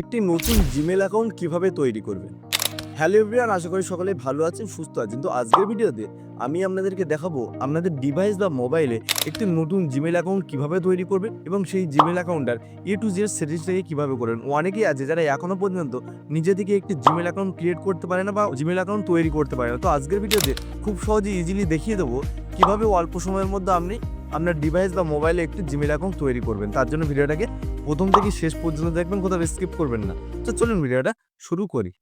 একটি নতুন Gmail account কীভাবে তৈরি করবেন? হ্যালো এভরিওয়ান আশা করি সকলে ভালো আছেন, সুস্থ আছেন। তো আজকের ভিডিওতে আমি আপনাদেরকে দেখাবো আপনাদের ডিভাইস বা মোবাইলে একটি নতুন জিমেল অ্যাকাউন্ট কীভাবে তৈরি করবেন এবং সেই জিমেল অ্যাকাউন্টটার এ টু জেড সেটিংসটাকে কীভাবে করবেন। অনেকেই আছে যারা এখনও পর্যন্ত নিজে থেকে একটি জিমেল অ্যাকাউন্ট ক্রিয়েট করতে পারে না বা জিমেল অ্যাকাউন্ট তৈরি করতে পারে না। তো আজকের ভিডিওতে খুব সহজে ইজিলি দেখিয়ে দেবো কীভাবে অল্প সময়ের মধ্যে আপনি আপনার ডিভাইস বা মোবাইলে একটি জিমেল অ্যাকাউন্ট তৈরি করবেন। তার জন্য ভিডিওটাকে প্রথম থেকে শেষ পর্যন্ত দেখবেন, কোথাও স্কিপ করবেন না। তো চলুন ভিডিওটা শুরু করি।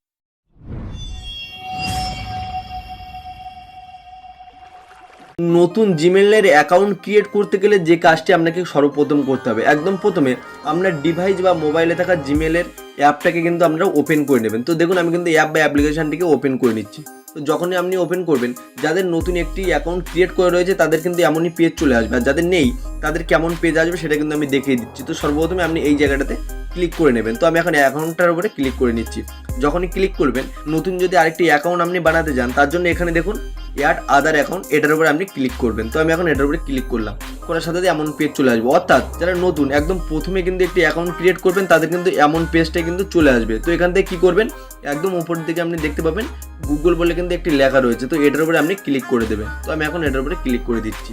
নতুন জিমেলের অ্যাকাউন্ট ক্রিয়েট করতে গেলে যে কাজটি আপনাকে সর্বপ্রথম করতে হবে, একদম প্রথমে আপনার ডিভাইস বা মোবাইলে থাকা জিমেলের অ্যাপটাকে কিন্তু আপনারা ওপেন করে নেবেন। তো দেখুন, আমি কিন্তু অ্যাপ বা অ্যাপ্লিকেশনটিকে ওপেন করে নিচ্ছি। যখনই আপনি ওপেন করবেন, যাদের নতুন একটি অ্যাকাউন্ট ক্রিয়েট করে রয়েছে, তাদের কিন্তু এমনই পেজ চলে আসবে। আর যাদের নেই, তাদের কেমন পেজ আসবে সেটা কিন্তু আমি দেখিয়ে দিচ্ছি। তো সর্বপ্রথমে আপনি এই জায়গাটাতে ক্লিক করে নেবেন। তো আমি এখন অ্যাকাউন্টটার উপরে ক্লিক করে নিচ্ছি। যখনই ক্লিক করবেন, নতুন যদি আরেকটি অ্যাকাউন্ট আপনি বানাতে যান, তার জন্য এখানে দেখুন অ্যাড আদার অ্যাকাউন্ট এটার উপরে আপনি ক্লিক করবেন। তো আমি এখন এটার উপরে ক্লিক করলাম। করার সাথে এমন পেজ চলে আসবে। অর্থাৎ যারা নতুন, একদম প্রথমে কিন্তু একটি অ্যাকাউন্ট ক্রিয়েট করবেন, তাদের কিন্তু এমন পেজটা কিন্তু চলে আসবে। তো এখান থেকে কী করবেন? একদম উপর দিকে আপনি দেখতে পাবেন গুগল বলে কিন্তু একটি লেখা রয়েছে, তো এটার উপরে আপনি ক্লিক করে দেবেন। তো আমি এখন এটার উপরে ক্লিক করে দিচ্ছি।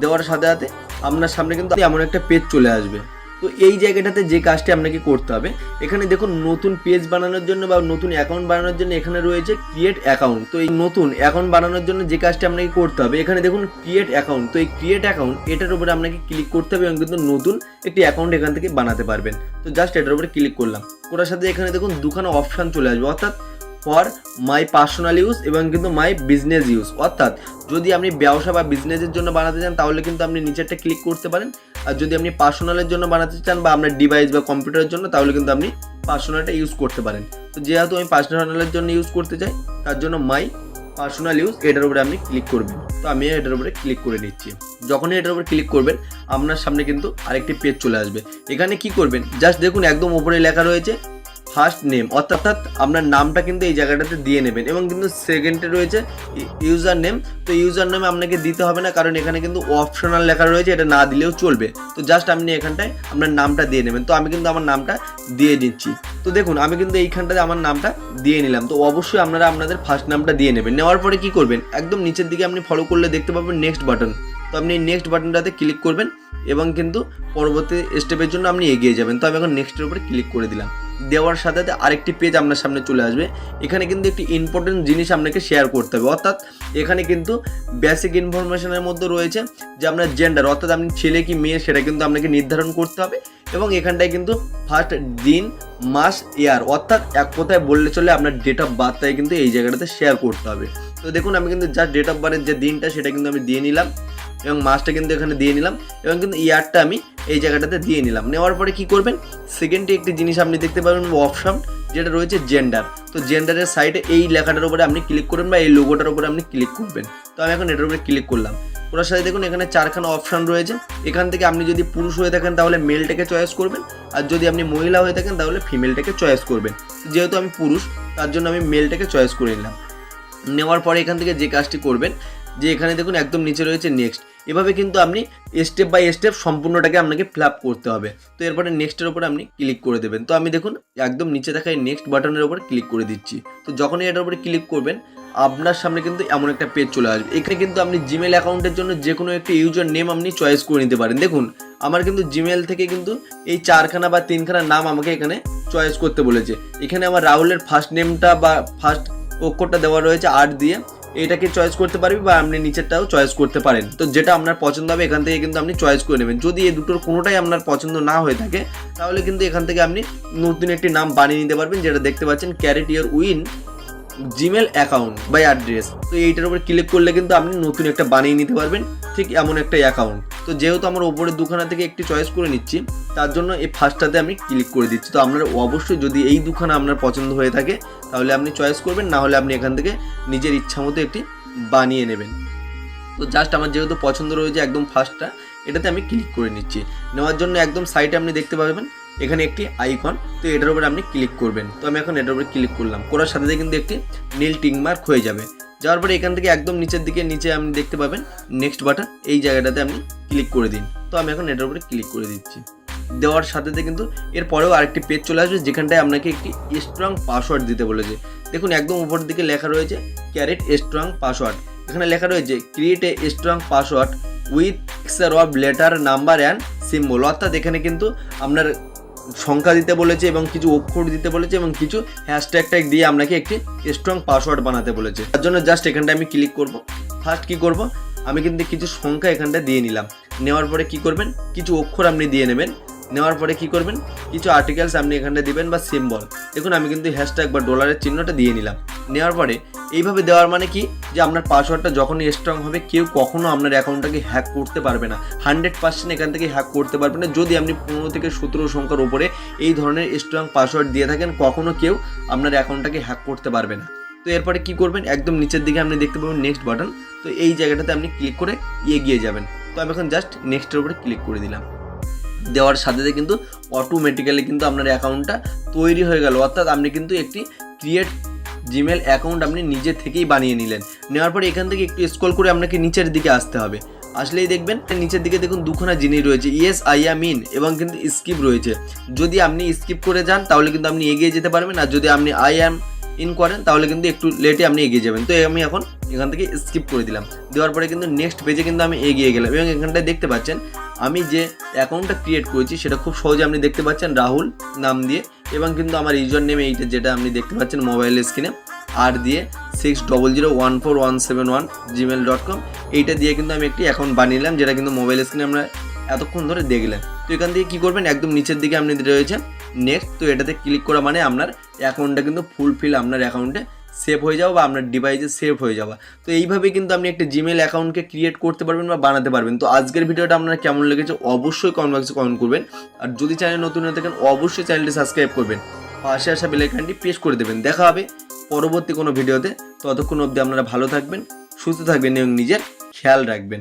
দেওয়ার সাথে সাথে আপনার সামনে কিন্তু এমন একটা পেজ চলে আসবে। তো এই জায়গাটাতে যে কাজটি আপনাকে করতে হবে, এখানে দেখুন নতুন পেজ বানানোর জন্য বা নতুন অ্যাকাউন্ট বানানোর জন্য এখানে রয়েছে ক্রিয়েট অ্যাকাউন্ট তো এই নতুন অ্যাকাউন্ট বানানোর জন্য যে কাজটি আপনাকে করতে হবে, এখানে দেখুন ক্রিয়েট অ্যাকাউন্ট তো এই ক্রিয়েট অ্যাকাউন্ট এটার উপরে আপনাকে ক্লিক করতে হবে এবং কিন্তু নতুন একটি অ্যাকাউন্ট এখান থেকে বানাতে পারবেন। তো জাস্ট এটার উপরে ক্লিক করলাম। করার সাথে এখানে দেখুন দুখানা অপশান চলে আসবে, অর্থাৎ ফর মাই পার্সোনাল ইউজ এবং কিন্তু মাই বিজনেস ইউজ অর্থাৎ যদি আপনি ব্যবসা বা বিজনেসের জন্য বানাতে চান, তাহলে কিন্তু আপনি নিচেরটা ক্লিক করতে পারেন। আর যদি আপনি পার্সোনালের জন্য বানাতে চান বা আপনার ডিভাইস বা কম্পিউটারের জন্য, তাহলে কিন্তু আপনি পার্সোনালটা ইউজ করতে পারেন। তো যেহেতু আমি পার্সোনালের জন্য ইউজ করতে চাই, তার জন্য মাই পার্সোনাল ইউজ এটার উপরে আপনি ক্লিক করবেন। তো আমি এটার উপরে ক্লিক করে নিচ্ছি যখনই এটার উপরে ক্লিক করবেন, আপনার সামনে কিন্তু আরেকটি পেজ চলে আসবে। এখানে কি করবেন? জাস্ট দেখুন, একদম উপরে লেখা রয়েছে ফার্স্ট নেম অর্থাৎ আপনার নামটা কিন্তু এই জায়গাটাতে দিয়ে নেবেন এবং কিন্তু সেকেন্ডে রয়েছে ইউজার নেম তো ইউজার নেম আপনাকে দিতে হবে না, কারণ এখানে কিন্তু অপশনাল লেখা রয়েছে, এটা না দিলেও চলবে। তো জাস্ট আপনি এখানটায় আপনার নামটা দিয়ে নেবেন। তো আমি কিন্তু আমার নামটা দিয়ে দিচ্ছি তো দেখুন, আমি কিন্তু এইখানটাতে আমার নামটা দিয়ে নিলাম। তো অবশ্যই আপনারা আপনাদের ফার্স্ট নামটা দিয়ে নেবেন। নেওয়ার পরে কি করবেন? একদম নিচের দিকে আপনি ফলো করলে দেখতে পাবেন নেক্সট বাটন তো আপনি নেক্সট বাটনটাতে ক্লিক করবেন এবং কিন্তু পরবর্তী স্টেপের জন্য আপনি এগিয়ে যাবেন। তো আমি এখন নেক্সটের উপরে ক্লিক করে দিলাম। দেওয়ার সাথে সাথে আরেকটি পেজ আপনার সামনে চলে আসবে। এখানে কিন্তু একটি ইম্পর্টেন্ট জিনিস আপনাকে শেয়ার করতে হবে। অর্থাৎ এখানে কিন্তু বেসিক ইনফরমেশনের মধ্যে রয়েছে যে আপনার জেন্ডার অর্থাৎ আপনি ছেলে কি মেয়ে, সেটা কিন্তু আপনাকে নির্ধারণ করতে হবে এবং এখানটায় কিন্তু ফার্স্ট দিন, মাস ইয়ার অর্থাৎ এক কথায় বললে চলে আপনার ডেট অফ বার্থটাই কিন্তু এই জায়গাটাতে শেয়ার করতে হবে। তো দেখুন, আমি কিন্তু জাস্ট ডেট অফ বার্থের যে দিনটা, সেটা কিন্তু আমি দিয়ে নিলাম এবং মাসটা কিন্তু এখানে দিয়ে নিলাম এবং কিন্তু ইয়ারটা আমি এই জায়গাটাতে দিয়ে নিলাম। নেওয়ার পরে কি করবেন? সেকেন্ডে একটি জিনিস আপনি দেখতে পাবেন অপশন যেটা রয়েছে জেন্ডার তো জেন্ডারের সাইডে এই লেখাটার উপরে আপনি ক্লিক করবেন বা এই লোগোটার উপরে আপনি ক্লিক করবেন। তো আমি এখন এটার উপরে ক্লিক করলাম। ওনার সাথে দেখুন, এখানে চারখানা অপশন রয়েছে। এখান থেকে আপনি যদি পুরুষ হয়ে থাকেন, তাহলে মেলটাকে চয়েস করবেন। আর যদি আপনি মহিলা হয়ে থাকেন, তাহলে ফিমেলটাকে চয়েস করবেন। যেহেতু আমি পুরুষ, তার জন্য আমি মেলটাকে চয়েস করে নিলাম। নেওয়ার পরে এখান থেকে যে কাজটি করবেন, যে এখানে দেখুন, একদম নিচে রয়েছে নেক্সট এভাবে কিন্তু আপনি স্টেপ বাই স্টেপ সম্পূর্ণটাকে আপনাকে ফিল করতে হবে। তো এরপরে নেক্সটের উপরে আপনি ক্লিক করে দেবেন। তো আমি দেখুন, একদম নিচে দেখা নেক্সট বাটনের উপর ক্লিক করে দিচ্ছি। তো যখনই এটার উপরে ক্লিক করবেন, আপনার সামনে কিন্তু এমন একটা পেজ চলে আসবে। এখানে কিন্তু আপনি জিমেল অ্যাকাউন্টের জন্য যে কোনো একটি ইউজার নেম আপনি চয়েস করে নিতে পারেন। দেখুন, আমার কিন্তু জিমেল থেকে কিন্তু এই চারখানা বা তিনখানা নাম আমাকে এখানে চয়েস করতে বলেছে। এখানে আমার রাহুলের ফার্স্ট নেমটা বা ফার্স্ট অক্ষরটা দেওয়া রয়েছে আর্ট দিয়ে। এটাকে চয়েস করতে পারবি বা আপনি নিচেরটাও চয়েস করতে পারেন। তো যেটা আপনার পছন্দ হবে, এখান থেকে কিন্তু আপনি চয়েস করে নেবেন। যদি এই দুটোর কোনোটাই আপনার পছন্দ না হয়ে থাকে, তাহলে কিন্তু এখান থেকে আপনি নতুন একটি নাম বানিয়ে নিতে পারবেন, যেটা দেখতে পাচ্ছেন create your own Gmail account by address তো এইটার উপর ক্লিক করলে কিন্তু আপনি নতুন একটা বানিয়ে নিতে পারবেন, ঠিক এমন একটা অ্যাকাউন্ট তো যেহেতু আমার ওপরের দুখানা থেকে একটি চয়েস করে নিচ্ছি, তার জন্য এই ফার্স্টটাতে আমি ক্লিক করে দিচ্ছি। তো আপনার অবশ্যই যদি এই দুখানা আপনার পছন্দ হয়ে থাকে, তাহলে আপনি চয়েস করবেন, না হলে আপনি এখান থেকে নিজের ইচ্ছা মতো একটি বানিয়ে নেবেন। তো জাস্ট আমার যেহেতু পছন্দ রয়েছে একদম ফার্স্টটা এটাতে আমি ক্লিক করে নিচ্ছি। নেওয়ার জন্য একদম সাইটে আপনি দেখতে পাবেন এখানে একটি আইকন তো এটার উপরে আপনি ক্লিক করবেন। তো আমি এখন এটার উপরে ক্লিক করলাম। করার সাথে সাথে কিন্তু একটি নীল টিংমার্ক হয়ে যাবে। যাওয়ার পরে এখান থেকে একদম নিচের দিকে, নিচে আপনি দেখতে পাবেন নেক্সট বাটন এই জায়গাটাতে আপনি ক্লিক করে দিন। তো আমি এখন এটার উপরে ক্লিক করে দিচ্ছি। দেওয়ার সাথে সাথে কিন্তু এরপরেও আরেকটি পেজ চলে আসবে, যেখানটায় আপনাকে একটি স্ট্রং পাসওয়ার্ড দিতে বলেছে। দেখুন, একদম উপর দিকে লেখা রয়েছে ক্যারেট স্ট্রং পাসওয়ার্ড এখানে লেখা রয়েছে create a strong password with XR of letter number and symbol অর্থাৎ এখানে কিন্তু আপনার সংখ্যা দিতে বলেছে এবং কিছু অক্ষর দিতে বলেছে এবং কিছু হ্যাশট্যাগ ট্যাগ দিয়ে আপনাকে একটি স্ট্রং পাসওয়ার্ড বানাতে বলেছে। তার জন্য জাস্ট এখানটায় আমি ক্লিক করব। ফার্স্ট কি করব? আমি কিন্তু কিছু সংখ্যা এখানটা দিয়ে নিলাম। নেওয়ার পরে কি করবেন? কিছু অক্ষর আপনি দিয়ে নেবেন। নেওয়ার পরে কি করবেন? কিছু আর্টিকেলস আপনি এখানে দিবেন বা সিম্বল দেখুন, আমি কিন্তু হ্যাশট্যাগ বা ডলারের চিহ্নটা দিয়ে নিলাম। নেওয়ার পরে এইভাবে দেওয়ার মানে কি? যে আপনার পাসওয়ার্ডটা যখনই স্ট্রং হবে, কেউ কখনো আপনার অ্যাকাউন্টটাকে হ্যাক করতে পারবে না। হান্ড্রেড পার্সেন্ট এখান থেকে হ্যাক করতে পারবে না। যদি আপনি পনেরো থেকে সতেরো সংখ্যার উপরে এই ধরনের স্ট্রং পাসওয়ার্ড দিয়ে থাকেন, কখনো কেউ আপনার অ্যাকাউন্টটাকে হ্যাক করতে পারবে না। তো এরপরে কি করবেন? একদম নিচের দিকে আপনি দেখতে পাবেন নেক্সট বাটন তো এই জায়গাটাতে আপনি ক্লিক করে এগিয়ে যাবেন। তো আমি এখন জাস্ট নেক্সটের উপরে ক্লিক করে দিলাম। দেওয়ার সাথে সাথে কিন্তু অটোমেটিক্যালি কিন্তু আপনার অ্যাকাউন্টটা তৈরি হয়ে গেল। অর্থাৎ আপনি কিন্তু একটি ক্রিয়েট জিমেল অ্যাকাউন্ট আপনি নিজে থেকেই বানিয়ে নিলেন। নেওয়ার পরে এখান থেকে একটু স্ক্রল করে আপনাকে নিচের দিকে আসতে হবে। আসলেই দেখবেন, নিচের দিকে দেখুন দুখানা জিনিস রয়েছে। ইয়েস আই অ্যাম ইন এবং কিন্তু স্কিপ রয়েছে। যদি আপনি স্কিপ করে যান, তাহলে কিন্তু আপনি এগিয়ে যেতে পারবেন। আর যদি আপনি আই অ্যাম ইন করেন, তাহলে কিন্তু একটু লেটে আপনি এগিয়ে যাবেন। তো আমি এখন এখান থেকে স্কিপ করে দিলাম। দেওয়ার পরে কিন্তু নেক্সট পেজে কিন্তু আমি এগিয়ে গেলাম এবং এখানটায় দেখতে পাচ্ছেন, আমি যে অ্যাকাউন্টটা ক্রিয়েট করেছি, সেটা খুব সহজে আপনি দেখতে পাচ্ছেন রাহুল নাম দিয়ে এবং কিন্তু আমার ইউজার নেম এইটা যেটা আপনি দেখতে পাচ্ছেন মোবাইল স্ক্রিনে আর দিয়ে six double zero one four one seven one Gmail dot com এইটা দিয়ে কিন্তু আমি একটি অ্যাকাউন্ট বানিয়ে নিলাম, যেটা কিন্তু মোবাইল স্ক্রিনে আমরা এতক্ষণ ধরে দেখলেন। তো এখান থেকে কী করবেন? একদম নিচের দিকে আপনি রয়েছে নেক্সট তো এটাতে ক্লিক করা মানে আপনার অ্যাকাউন্টটা কিন্তু ফুলফিল আপনার অ্যাকাউন্টে সেভ হয়ে যাওয়া বা আপনার ডিভাইসে সেভ হয়ে যাওয়া। তো এইভাবে কিন্তু আপনি একটা জিমেল অ্যাকাউন্টকে ক্রিয়েট করতে পারবেন বা বানাতে পারবেন। তো আজকের ভিডিওটা আপনার কেমন লেগেছে অবশ্যই কমেন্ট বক্সে কমেন্ট করবেন। আর যদি চ্যানেল নতুন হয়ে থাকেন, অবশ্যই চ্যানেলটি সাবস্ক্রাইব করবেন। পাশে আসা বেলাইকানটি প্রেস করে দেবেন। দেখা হবে পরবর্তী কোনো ভিডিওতে। ততক্ষণ অবধি আপনারা ভালো থাকবেন, সুস্থ থাকবেন এবং নিজের খেয়াল রাখবেন।